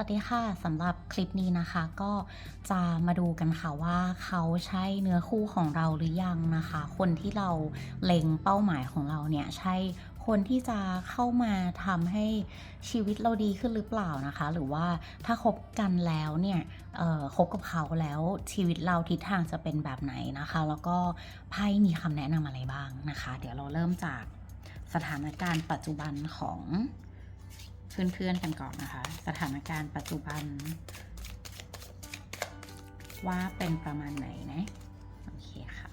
วัสดีค่ะสำหรับคลิปนี้นะคะ ก็จะมาดูกันค่ะว่าเขาใช่เนื้อคู่ของเราหรือยังนะคะ คนที่เราเล็งเป้าหมายของเราเนี่ยใช่คนที่จะเข้ามาทำให้ชีวิตเราดีขึ้นหรือเปล่านะคะ หรือว่าถ้าคบกันแล้วเนี่ยคบกับเขาแล้วชีวิตเราทิศทางจะเป็นแบบไหนนะคะ แล้วก็ไพ่มีคำแนะนำอะไรบ้างนะคะ เดี๋ยวเราเริ่มจากสถานการณ์ปัจจุบันของ เพื่อนๆกันก่อนนะคะ สถานการณ์ปัจจุบัน ว่าเป็นประมาณไหนนะโอเคค่ะ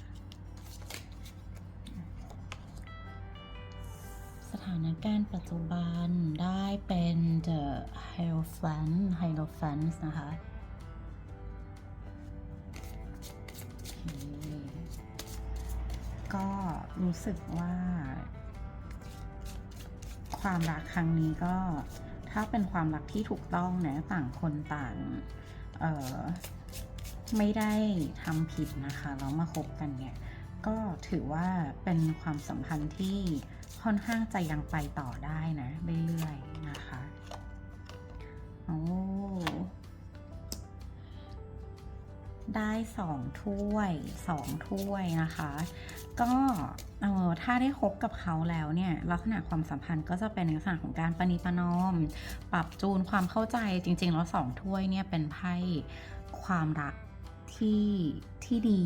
สถานการณ์ปัจจุบันได้เป็น the hierophant hierophant นะคะก็รู้สึกว่าความรักครั้งนี้ก็ ถ้าเป็นความรักที่ถูกต้องนะต่างคนต่างเออไม่ได้ทำผิดนะคะแล้วมาคบกันเนี่ยก็ถือว่าเป็นความสัมพันธ์ที่ค่อนข้างจะยังไปต่อได้นะเรื่อยๆนะคะโอ้ ได้สองถ้วยสองถ้วยนะคะ ก็เออถ้าได้คบกับเขาแล้วเนี่ยลักษณะความสัมพันธ์ก็จะเป็นในลักษณะของการประนีประนอม ปรับจูนความเข้าใจจริง ๆ แล้วสองถ้วยเนี่ยเป็นไพ่ความรักที่ที่ดี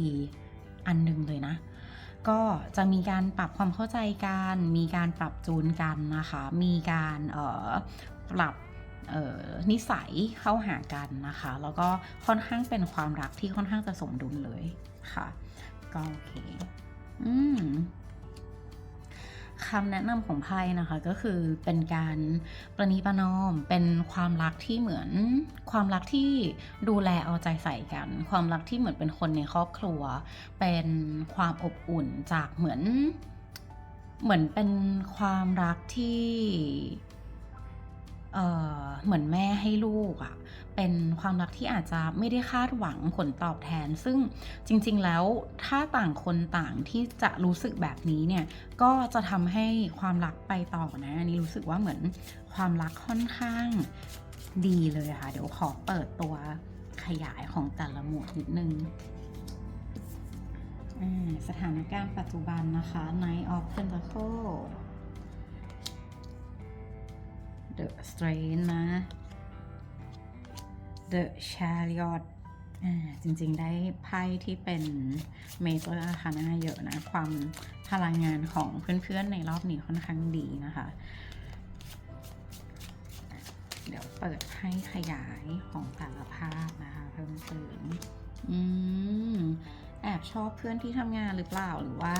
อันหนึ่งเลยนะก็จะมีการปรับความเข้าใจกัน มีการปรับจูนกันนะคะ มีการเอ่อปรับ นิสัยเข้าหากันนะคะ แล้วก็ค่อนข้างเป็นความรักที่ค่อนข้างจะสมดุลเลยค่ะ ก็โอเค อืมคำแนะนำของไพ่นะคะก็คือเป็นการประนีประนอม เป็นความรักที่เหมือนความรักที่ดูแลเอาใจใส่กัน ความรักที่เหมือนเป็นคนในครอบครัว เป็นความอบอุ่นจากเหมือนเหมือนเป็นความรักที่ เเหมือนแม่ให้ลูกอะ่ะเป็นความรักที่อาจจะไม่ได้คาดหวังผลตอบแทน ซึ่งจริงๆแล้วถ้าต่างคนต่างที่จะรู้สึกแบบนี้เนี่ยก็จะทำให้ความรักไปต่อนะอันนี้รู้สึกว่าเหมือนความรักค่อนข้างดีเลยค่ะ เดี๋ยวขอเปิดตัวขยายของแต่ละหมวดนิดนึงสถานการณ์ปัจจุบันนะคะ Knight of Pentacle The Strength นะ The Chariot อ่าจริงๆได้ไพ่ที่เป็นเมเจอร์อาคาน่าเยอะนะ ความพลังงานของเพื่อนๆในรอบนี้ค่อนข้างดีนะคะ เดี๋ยวเปิดให้ขยายของแต่ละภาพนะคะ เพิ่มเติมอืมแอบชอบเพื่อนที่ทำงานหรือเปล่าหรือว่า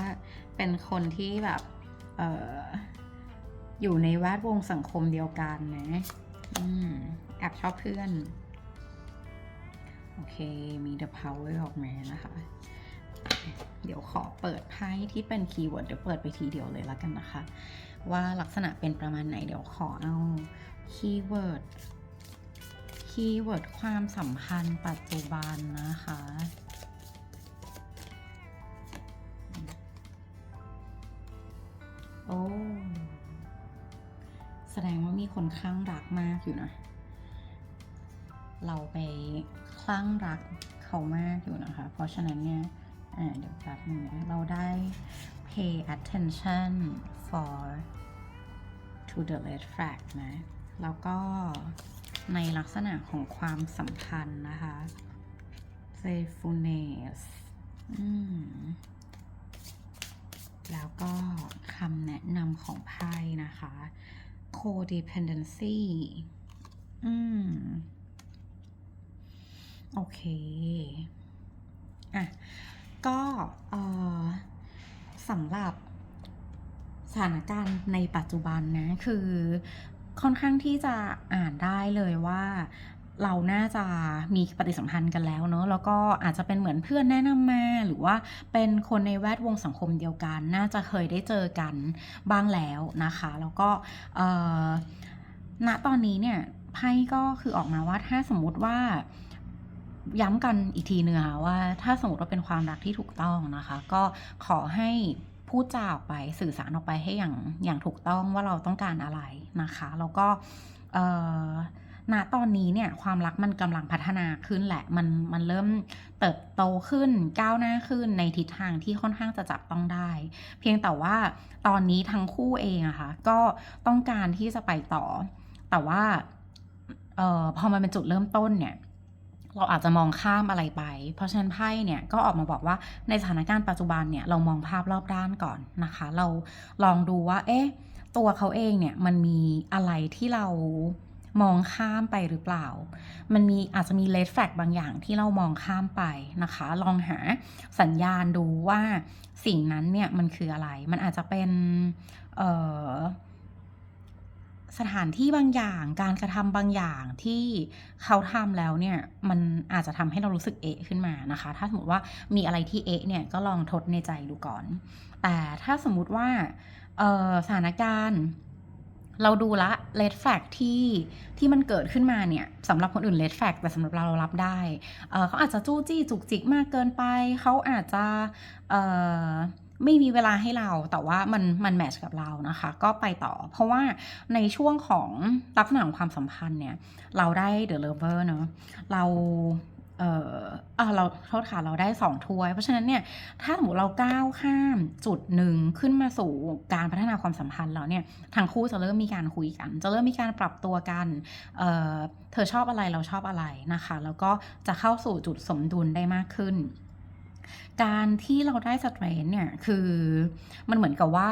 เป็นคนที่แบบ เออ อยู่ในแวดวงสังคมเดียวกันนะอืมแอบชอบเพื่อน โอเค มี the power ออกมานะคะ เดี๋ยวขอเปิดไพ่ที่เป็นคีย์เวิร์ดเดี๋ยวเปิดไปทีเดียวเลยแล้วกันนะคะ ว่าลักษณะเป็นประมาณไหนเดี๋ยวขอเอาคีย์เวิร์ดคีย์เวิร์ดความสัมพันธ์ปัจจุบันนะคะโอ้ ดงว่ามีคนคลั่งรักมากอยู่นะ เราไปคลั่งรักเขามากอยู่นะคะ เพราะฉะนั้นเนี่ยเดี๋ยวแป๊บนึงเราได้ pay attention for to the red flag นะ แล้วก็ในลักษณะของความสัมพันธ์นะคะ faithfulness แล้วก็คำแนะนำของไพ่นะคะ codependency อืม โอเค อะ ก็เอ่อสำหรับสถานการณ์ในปัจจุบันนะ คือค่อนข้างที่จะอ่านได้เลยว่า เราน่าจะมีปฏิสัมพันธ์กันแล้วเนอะแล้วก็อาจจะเป็นเหมือนเพื่อนแนะนำมาหรือว่าเป็นคนในแวดวงสังคมเดียวกัน น่าจะเคยได้เจอกันบ้างแล้วนะคะ แล้วก็ณตอนนี้เนี่ยไพ่ก็คือออกมาว่าถ้าสมมติว่าย้ำกันอีกทีนึงค่ะว่าถ้าสมมติว่าเป็นความรักที่ถูกต้องนะคะ ก็ขอให้พูดจาออกไปสื่อสารออกไปให้อย่างอย่างถูกต้องว่าเราต้องการอะไรนะคะ แล้วก็เอ่อ ณตอนนี้เนี่ยความรักมันกำลังพัฒนาขึ้นแหละ มันมันเริ่มเติบโตขึ้นก้าวหน้าขึ้นในทิศทางที่ค่อนข้างจะจับต้องได้ เพียงแต่ว่าตอนนี้ทั้งคู่เองอะค่ะก็ต้องการที่จะไปต่อ แต่ว่าเอ่อพอมันเป็นจุดเริ่มต้นเนี่ยเราอาจจะมองข้ามอะไรไป เพราะฉะนั้นไพ่เนี่ยก็ออกมาบอกว่าในสถานการณ์ปัจจุบันเนี่ยเรามองภาพรอบด้านก่อนนะคะ เราลองดูว่า เอ๊ะ ตัวเขาเองเนี่ยมันมีอะไรที่เรา มองข้ามไปหรือเปล่า มันมีอาจจะมีเลดแฟกบางอย่างที่เรามองข้ามไปนะคะ ลองหาสัญญาณดูว่าสิ่งนั้นเนี่ยมันคืออะไร มันอาจจะเป็นสถานที่บางอย่าง การกระทำบางอย่างที่เขาทำแล้วเนี่ย มันอาจจะทำให้เรารู้สึกเอะขึ้นมานะคะ ถ้าสมมติว่ามีอะไรที่เอะเนี่ยก็ลองทดในใจดูก่อน แต่ถ้าสมมุติว่าสถานการณ์ เราดูละ red flag ที่ที่มันเกิดขึ้นมาเนี่ยสำหรับคนอื่น red flag แต่สำหรับเราเรารับได้เเขาอาจจะจู้จี้จุกจิกมากเกินไป เขาอาจจะไม่มีเวลาให้เราแต่ว่ามันมันแมทช์กับเรานะคะ ก็ไปต่อ เพราะว่าในช่วงของลักษณะของความสัมพันธ์เนี่ย เราได้ the lover เนอะเรา เอออเราโทษค่ะเราได้สองถ้วย เพราะฉะนั้นเนี่ยถ้าสมมติเราก้าวข้ามจุดหนึ่งขึ้นมาสู่การพัฒนาความสัมพันธ์แล้วเนี่ยทั้งคู่จะเริ่มมีการคุยกัน จะเริ่มมีการปรับตัวกันเออเธอชอบอะไรเราชอบอะไรนะคะ แล้วก็จะเข้าสู่จุดสมดุลได้มากขึ้น การที่เราได้สเตรนเนี่ยคือมันเหมือนกับว่า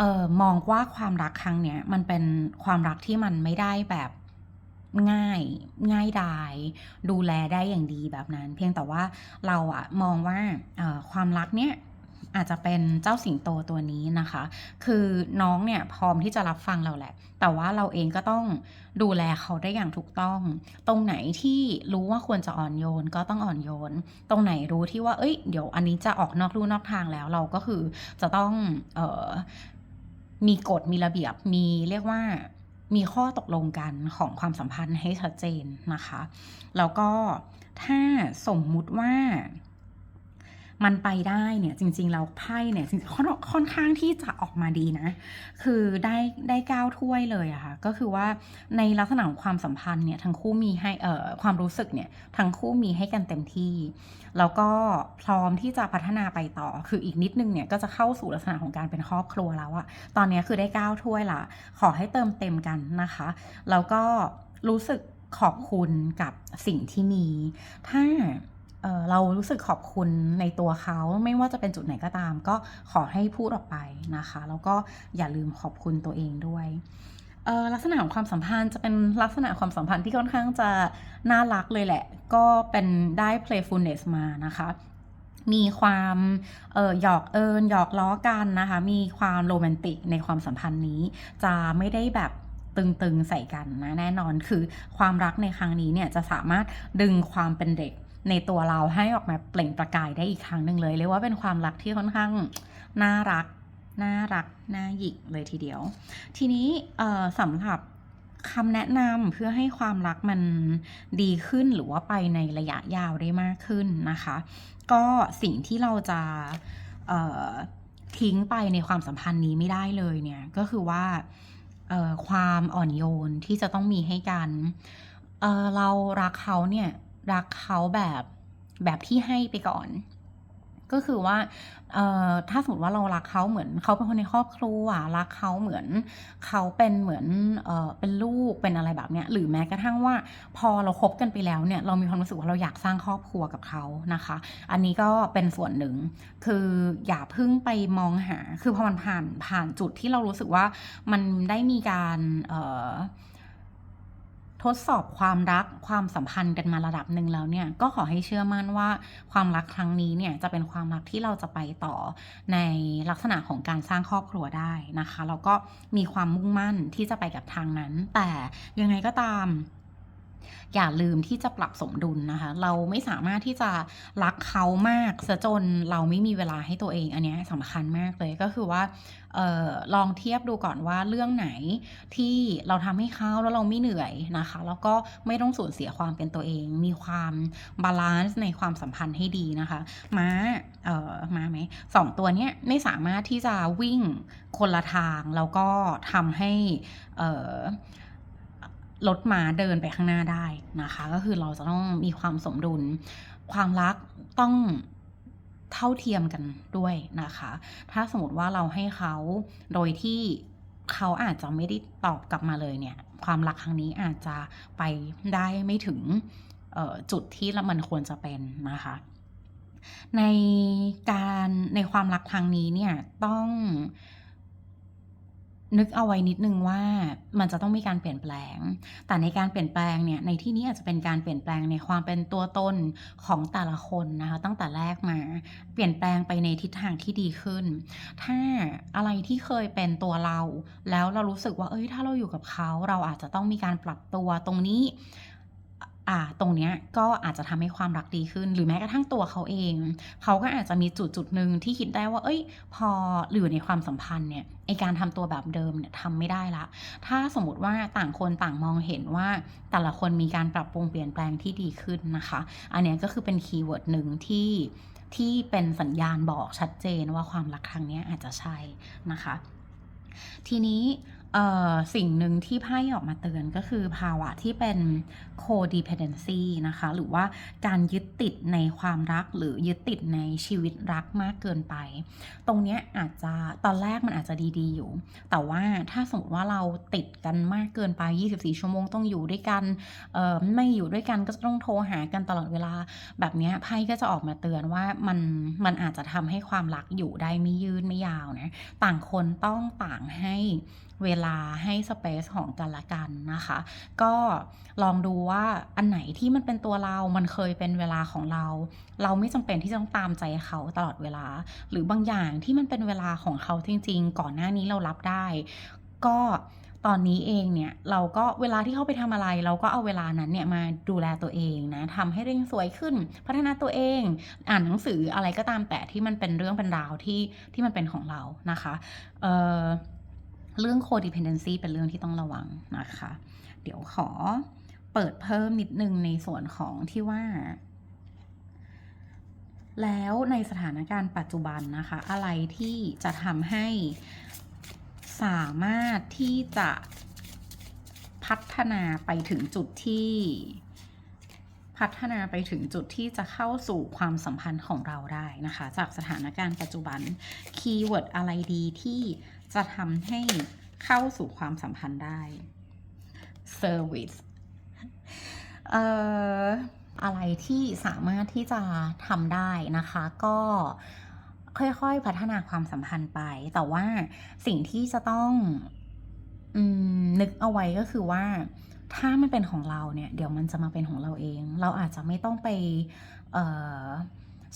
ออมองว่าความรักครั้งเนี้ยมันเป็นความรักที่มันไม่ได้แบบ ง่ายง่ายดาย ดูแลได้อย่างดีแบบนั้น เพียงแต่ว่าเราอะมองว่าความรักเนี้ยอาจจะเป็นเจ้าสิงโตตัวนี้นะคะ คือน้องเนี่ยพร้อมที่จะรับฟังเราแหละ แต่ว่าเราเองก็ต้องดูแลเขาได้อย่างถูกต้อง ตรงไหนที่รู้ว่าควรจะอ่อนโยนก็ต้องอ่อนโยน ตรงไหนรู้ที่ว่า เอ้ย เดี๋ยวอันนี้จะออกนอกลู่นอกทางแล้วเราก็คือจะต้อง เออมีกฎมีระเบียบ มีเรียกว่า มีข้อตกลงกันของความสัมพันธ์ให้ชัดเจนนะคะ แล้วก็ถ้าสมมุติว่า มันไปได้เนี่ยจริงๆแล้วไพ่เนี่ยค่อนค่อนข้างที่จะออกมาดีนะ คือได้ได้ก้าวถ้วยเลยอะค่ะ ก็คือว่าในลักษณะของความสัมพันธ์เนี่ยทั้งคู่มีให้เอ่อความรู้สึกเนี่ยทั้งคู่มีให้กันเต็มที่ แล้วก็พร้อมที่จะพัฒนาไปต่อ คืออีกนิดนึงเนี่ยก็จะเข้าสู่ลักษณะของการเป็นครอบครัวแล้วอะตอนนี้คือได้ก้าวถ้วยละขอให้เติมเต็มกันนะคะ แล้วก็รู้สึกขอบคุณกับสิ่งที่มี ถ้า เรารู้สึกขอบคุณในตัวเขาไม่ว่าจะเป็นจุดไหนก็ตาม ก็ขอให้พูดออกไปนะคะ แล้วก็อย่าลืมขอบคุณตัวเองด้วยลักษณะของความสัมพันธ์จะเป็นลักษณะความสัมพันธ์ที่ค่อนข้างจะน่ารักเลยแหละ ก็เป็นได้ playfulness มานะคะ มีความเออหยอกเอิญหยอกล้อกันนะคะ มีความโรแมนติกในความสัมพันธ์นี้ จะไม่ได้แบบตึงๆใส่กันนะแน่นอนคือความรักในครั้งนี้เนี่ยจะสามารถดึงความเป็นเด็ก ในตัวเราให้ออกมาเปล่งประกายได้อีกครั้งหนึ่งเลยเรียกว่าเป็นความรักที่ค่อนข้างน่ารักน่ารักน่าหยิกเลยทีเดียว ทีนี้สำหรับคำแนะนำเพื่อให้ความรักมันดีขึ้นหรือว่าไปในระยะยาวได้มากขึ้นนะคะ ก็สิ่งที่เราจะทิ้งไปในความสัมพันธ์นี้ไม่ได้เลยเนี่ย ก็คือว่าความอ่อนโยนที่จะต้องมีให้กันเเรารักเขาเนี่ย รักเขาแบบแบบที่ให้ไปก่อน ก็คือว่าเอ่อถ้าสมมติว่าเรารักเขาเหมือนเขาเป็นคนในครอบครัวรักเขาเหมือนเขาเป็นเหมือนเอ่อเป็นลูกเป็นอะไรแบบเนี้ยหรือแม้กระทั่งว่า พอเราคบกันไปแล้วเนี่ยเรามีความรู้สึกว่าเราอยากสร้างครอบครัวกับเขานะคะ อันนี้ก็เป็นส่วนหนึ่งคืออย่าเพิ่งไปมองหา คือพอมันผ่านผ่านจุดที่เรารู้สึกว่ามันได้มีการเอ่อ ทดสอบความรักความสัมพันธ์กันมาระดับหนึ่งแล้วเนี่ยก็ขอให้เชื่อมั่นว่าความรักครั้งนี้เนี่ยจะเป็นความรักที่เราจะไปต่อในลักษณะของการสร้างครอบครัวได้นะคะแล้วก็มีความมุ่งมั่นที่จะไปกับทางนั้น แต่ยังไงก็ตาม อย่าลืมที่จะปรับสมดุลนะคะ เราไม่สามารถที่จะรักเขามากซะจนเราไม่มีเวลาให้ตัวเองอันนี้สำคัญมากเลยก็คือว่าออลองเทียบดูก่อนว่าเรื่องไหนที่เราทำให้เขาแล้วเราไม่เหนื่อยนะคะ แล้วก็ไม่ต้องสูญเสียความเป็นตัวเอง มีความบาลานซ์ในความสัมพันธ์ให้ดีนะคะม้าเออมาไหมสองตัวเนี้ยไม่สามารถที่จะวิ่งคนละทาง แล้วก็ทำให้เอ่อ รถมาเดินไปข้างหน้าได้นะคะ ก็คือเราจะต้องมีความสมดุล ความรักต้องเท่าเทียมกันด้วยนะคะ ถ้าสมมติว่าเราให้เขาโดยที่เขาอาจจะไม่ได้ตอบกลับมาเลยเนี่ย ความรักครั้งนี้อาจจะไปได้ไม่ถึงจุดที่มันควรจะเป็นนะคะ ในการในความรักครั้งนี้เนี่ยต้อง นึกเอาไว้นิดนึงว่ามันจะต้องมีการเปลี่ยนแปลง แต่ในการเปลี่ยนแปลงเนี่ยในที่นี้อาจจะเป็นการเปลี่ยนแปลงในความเป็นตัวตนของแต่ละคนนะคะตั้งแต่แรกมา เปลี่ยนแปลงไปในทิศทางที่ดีขึ้น ถ้าอะไรที่เคยเป็นตัวเรา แล้วเรารู้สึกว่าเอ้ยถ้าเราอยู่กับเขา เราอาจจะต้องมีการปรับตัวตรงนี้ อ่าตรงเนี้ยก็อาจจะทำให้ความรักดีขึ้น หรือแม้กระทั่งตัวเขาเอง เขาก็อาจจะมีจุดจุดหนึ่งที่คิดได้ว่า เอ้ย พออยู่ในความสัมพันธ์เนี่ยไอการทำตัวแบบเดิมเนี่ยทำไม่ได้ละ ถ้าสมมติว่าต่างคนต่างมองเห็นว่าแต่ละคนมีการปรับปรุงเปลี่ยนแปลงที่ดีขึ้นนะคะ อันเนี้ยก็คือเป็นคีย์เวิร์ดหนึ่งที่ที่เป็นสัญญาณบอกชัดเจนว่าความรักครั้งนี้อาจจะใช่นะคะ ทีนี้ สิ่งหนึ่งที่ไพ่ออกมาเตือนก็คือภาวะที่เป็น codependency นะคะ หรือว่าการยึดติดในความรักหรือยึดติดในชีวิตรักมากเกินไป ตรงนี้อาจจะตอนแรกมันอาจจะดีๆอยู่ แต่ว่าถ้าสมมติว่าเราติดกันมากเกินไป 24 ชั่วโมงต้องอยู่ด้วยกันไม่อยู่ด้วยกันก็จะต้องโทรหากันตลอดเวลา แบบนี้ไพ่ก็จะออกมาเตือนว่ามันมันอาจจะทำให้ความรักอยู่ได้ไม่ยืดไม่ยาวนะ ต่างคนต้องต่างให้ เวลาให้สเปซของกันและกันนะคะ ก็ลองดูว่าอันไหนที่มันเป็นตัวเรา มันเคยเป็นเวลาของเรา เราไม่จำเป็นที่จะต้องตามใจเขาตลอดเวลา หรือบางอย่างที่มันเป็นเวลาของเขาจริง ๆ ก่อนหน้านี้เรารับได้ ก็ตอนนี้เองเนี่ยเราก็เวลาที่เขาไปทำอะไร เราก็เอาเวลานั้นเนี่ยมาดูแลตัวเองนะทำให้เร่งสวยขึ้น พัฒนาตัวเอง อ่านหนังสืออะไรก็ตามแต่ที่มันเป็นเรื่องเป็นราวที่ที่มันเป็นของเรานะคะ เอ่อ เรื่อง codependency เป็นเรื่องที่ต้องระวังนะคะ เดี๋ยวขอเปิดเพิ่มนิดนึงในส่วนของที่ว่า แล้วในสถานการณ์ปัจจุบันนะคะ อะไรที่จะทำให้สามารถที่จะพัฒนาไปถึงจุดที่พัฒนาไปถึงจุดที่จะเข้าสู่ความสัมพันธ์ของเราได้นะคะ จากสถานการณ์ปัจจุบันคีย์เวิร์ดอะไรดีที่ จะทำให้เข้าสู่ความสัมพันธ์ได้ service เอ่ออะไรที่สามารถที่จะทำได้นะคะ ก็ค่อยๆพัฒนาความสัมพันธ์ไป แต่ว่าสิ่งที่จะต้องอนึกเอาไว้ก็คือว่า ถ้ามันเป็นของเราเนี่ย เดี๋ยวมันจะมาเป็นของเราเอง เราอาจจะไม่ต้องไป เอ่อ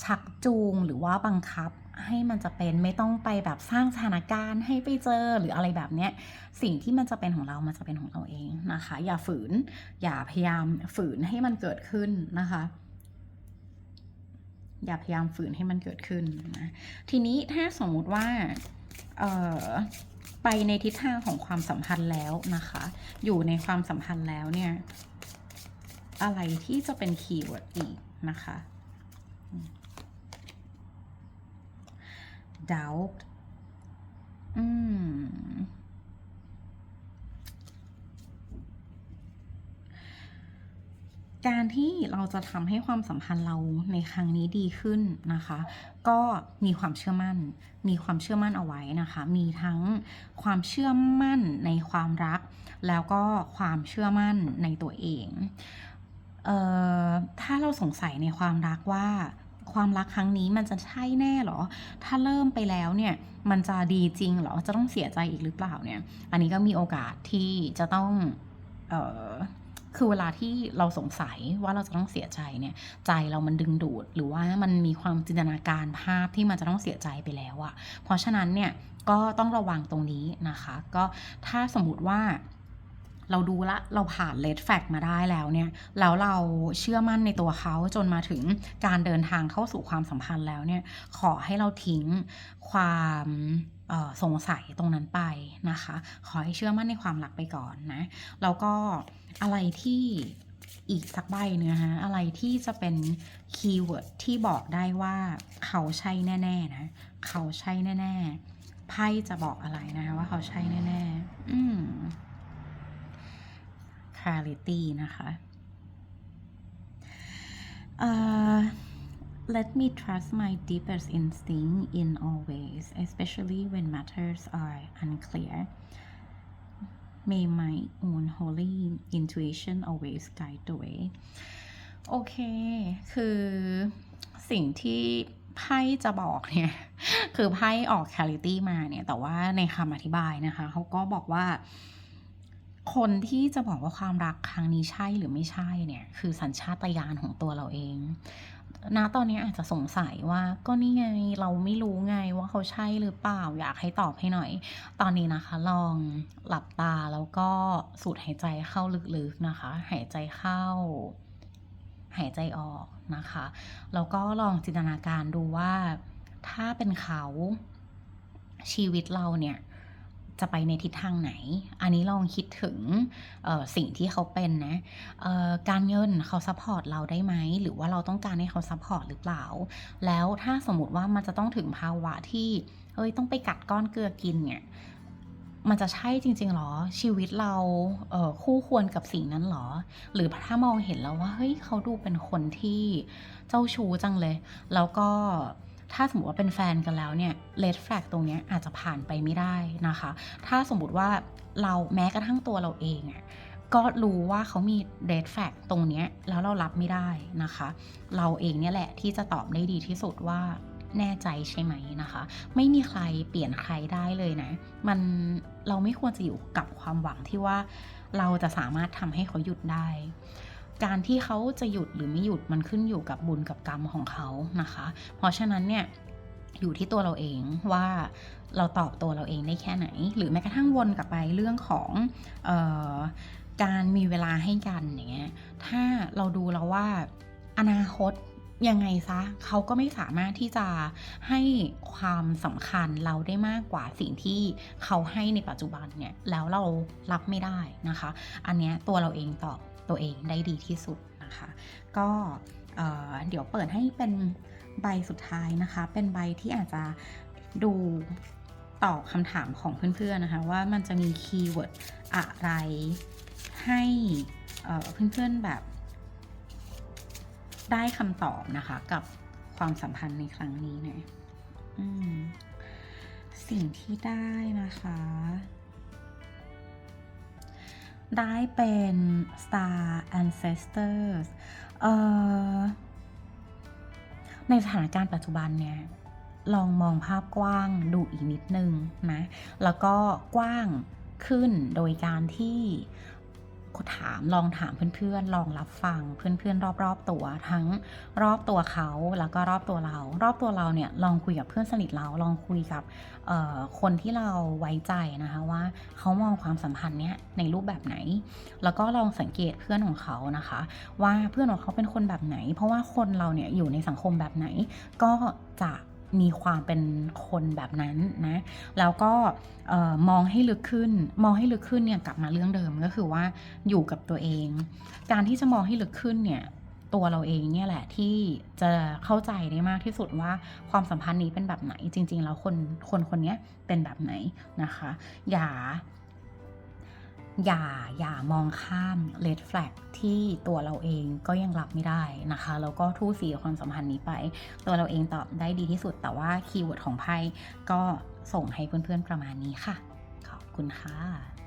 ชักจูงหรือว่าบังคับให้มันจะเป็นไม่ต้องไปแบบสร้างสถานการณ์ให้ไปเจอหรืออะไรแบบเนี้ยสิ่งที่มันจะเป็นของเรามันจะเป็นของเราเองนะคะ อย่าฝืน อย่าพยายามฝืนให้มันเกิดขึ้นนะคะ อย่าพยายามฝืนให้มันเกิดขึ้นนะทีนี้ถ้าสมมุติว่าเอ่อไปในทิศทางของความสัมพันธ์แล้วนะคะ อยู่ในความสัมพันธ์แล้วเนี่ย อะไรที่จะเป็นคีย์เวิร์ดอีกนะคะ doubt อืม การที่เราจะทำให้ความสัมพันธ์เราในครั้งนี้ดีขึ้นนะคะ ก็มีความเชื่อมั่น มีความเชื่อมั่นเอาไว้นะคะ มีทั้งความเชื่อมั่นในความรัก แล้วก็ความเชื่อมั่นในตัวเองเอ่อถ้าเราสงสัยในความรักว่า ความรักครั้งนี้มันจะใช่แน่หรอ ถ้าเริ่มไปแล้วเนี่ยมันจะดีจริงหรอ จะต้องเสียใจอีกหรือเปล่าเนี่ย อันนี้ก็มีโอกาสที่จะต้องเอ่อคือเวลาที่เราสงสัยว่าเราจะต้องเสียใจเนี่ย ใจเรามันดึงดูด หรือว่ามันมีความจินตนาการภาพที่มันจะต้องเสียใจไปแล้วอะเพราะฉะนั้นเนี่ยก็ต้องระวังตรงนี้นะคะ ก็ถ้าสมมติว่า เราดูละเราผ่านเลดแฟกมาได้แล้วเนี่ยแล้วเราเชื่อมั่นในตัวเขาจนมาถึงการเดินทางเข้าสู่ความสัมพันธ์แล้วเนี่ยขอให้เราทิ้งความสงสัยตรงนั้นไปนะคะ ขอให้เชื่อมั่นในความรักไปก่อนนะแล้วก็อะไรที่อีกสักใบเนื้อฮะอะไรที่จะเป็นคีย์เวิร์ดที่บอกได้ว่าเขาใช่แน่ๆนะ เขาใช่แน่ๆไพ่จะบอกอะไรนะคะว่าเขาใช่แน่ๆ อืม clarity นะคะ Uh, let me trust my deepest instinct in all ways, especially when matters are unclear. May my own holy intuition always guide the way. โอเค คือสิ่งที่ไพ่จะบอกเนี่ย คือไพ่ออก clarity มาเนี่ย แต่ว่าในคำอธิบายนะคะ เขาก็บอกว่า คนที่จะบอกว่าความรักครั้งนี้ใช่หรือไม่ใช่เนี่ย คือสัญชาตญาณของตัวเราเองณตอนนี้อาจจะสงสัยว่าก็นี่ไงเราไม่รู้ไงว่าเขาใช่หรือเปล่าอยากให้ตอบให้หน่อย ตอนนี้นะคะ ลองหลับตาแล้วก็สูดหายใจเข้าลึกๆนะคะ หายใจเข้า หายใจออกนะคะแล้วก็ลองจินตนาการดูว่าถ้าเป็นเขาชีวิตเราเนี่ย จะไปในทิศทางไหน อันนี้ลองคิดถึงสิ่งที่เขาเป็นนะการเงินเขาซัพพอร์ตเราได้ไหม หรือว่าเราต้องการให้เขาซัพพอร์ตหรือเปล่า แล้วถ้าสมมติว่ามันจะต้องถึงภาวะที่เฮ้ยต้องไปกัดก้อนเกลือกินเนี่ยมันจะใช่จริงๆหรอ ชีวิตเราเคู่ควรกับสิ่งนั้นหรอ หรือถ้ามองเห็นแล้วว่าเฮ้ยเขาดูเป็นคนที่เจ้าชู้จังเลย แล้วก็ ถ้าสมมติว่าเป็นแฟนกันแล้วเนี่ยเลดแฟลกตรงนี้อาจจะผ่านไปไม่ได้นะคะ ถ้าสมมติว่าเราแม้กระทั่งตัวเราเองอะก็รู้ว่าเขามีเ d ดแฟกตรงนี้แล้วเรารับไม่ได้นะคะ เราเองเนี่ยแหละที่จะตอบได้ดีที่สุดว่าแน่ใจใช่ไหมนะคะ ไม่มีใครเปลี่ยนใครได้เลยนะ มันเราไม่ควรจะอยู่กับความหวังที่ว่าเราจะสามารถทำให้เขาหยุดได้ การที่เขาจะหยุดหรือไม่หยุดมันขึ้นอยู่กับบุญกับกรรมของเขานะคะ เพราะฉะนั้นเนี่ยอยู่ที่ตัวเราเองว่าเราตอบตัวเราเองได้แค่ไหน หรือแม้กระทั่งวนกลับไปเรื่องของออการมีเวลาให้กันอย่างเงี้ยถ้าเราดูแล้วว่าอนาคตยังไงซะเขาก็ไม่สามารถที่จะให้ความสำคัญเราได้มากกว่าสิ่งที่เขาให้ในปัจจุบันเนี่ยแล้วเรารับไม่ได้นะคะ อันเนี้ยตัวเราเองตอบ ตัวเองได้ดีที่สุดนะคะ ก็เอ่อเดี๋ยวเปิดให้เป็นใบสุดท้ายนะคะ เป็นใบที่อาจจะดูตอบคำถามของเพื่อนๆนะคะ ว่ามันจะมีคีย์เวิร์ดอะไรให้เเพื่อนๆแบบได้คำตอบนะคะกับความสัมพันธ์ในครั้งนี้นะอืมสิ่งที่ได้นะคะ ได้เป็น Star Ancestors เอ่อในสถานการณ์ปัจจุบันเนี่ยลองมองภาพกว้างดูอีกนิดนึงนะ แล้วก็กว้างขึ้นโดยการที่ ถามลองถามเพื่อนๆ ลองรับฟังเพื่อนๆ รอบๆตัวทั้งรอบตัวเขาแล้วก็รอบตัวเรา รอบตัวเราเนี่ยลองคุยกับเพื่อนสนิทเราลองคุยกับคนที่เราไว้ใจนะคะว่าเขามองความสัมพันธ์เนี้ยในรูปแบบไหน แล้วก็ลองสังเกตเพื่อนของเขานะคะ ว่าเพื่อนของเขาเป็นคนแบบไหน เพราะว่าคนเราเนี่ยอยู่ในสังคมแบบไหนก็จะ มีความเป็นคนแบบนั้นนะ แล้วก็มองให้ลึกขึ้น มองให้ลึกขึ้นเนี่ยกลับมาเรื่องเดิมก็คือว่าอยู่กับตัวเอง การที่จะมองให้ลึกขึ้นเนี่ยตัวเราเองเนี่ยแหละที่จะเข้าใจได้มากที่สุดว่าความสัมพันธ์นี้เป็นแบบไหนจริง ๆ แล้วคนคนคนนี้เป็นแบบไหนนะคะ อย่า อย่าอย่ามองข้าม red flag ที่ตัวเราเองก็ยังรับไม่ได้นะคะแล้วก็ทู่สีความสัมพันธ์นี้ไป ตัวเราเองตอบได้ดีที่สุด แต่ว่าคีย์เวิร์ดของไพ่ก็ส่งให้เพื่อนๆประมาณนี้ค่ะ ขอบคุณค่ะ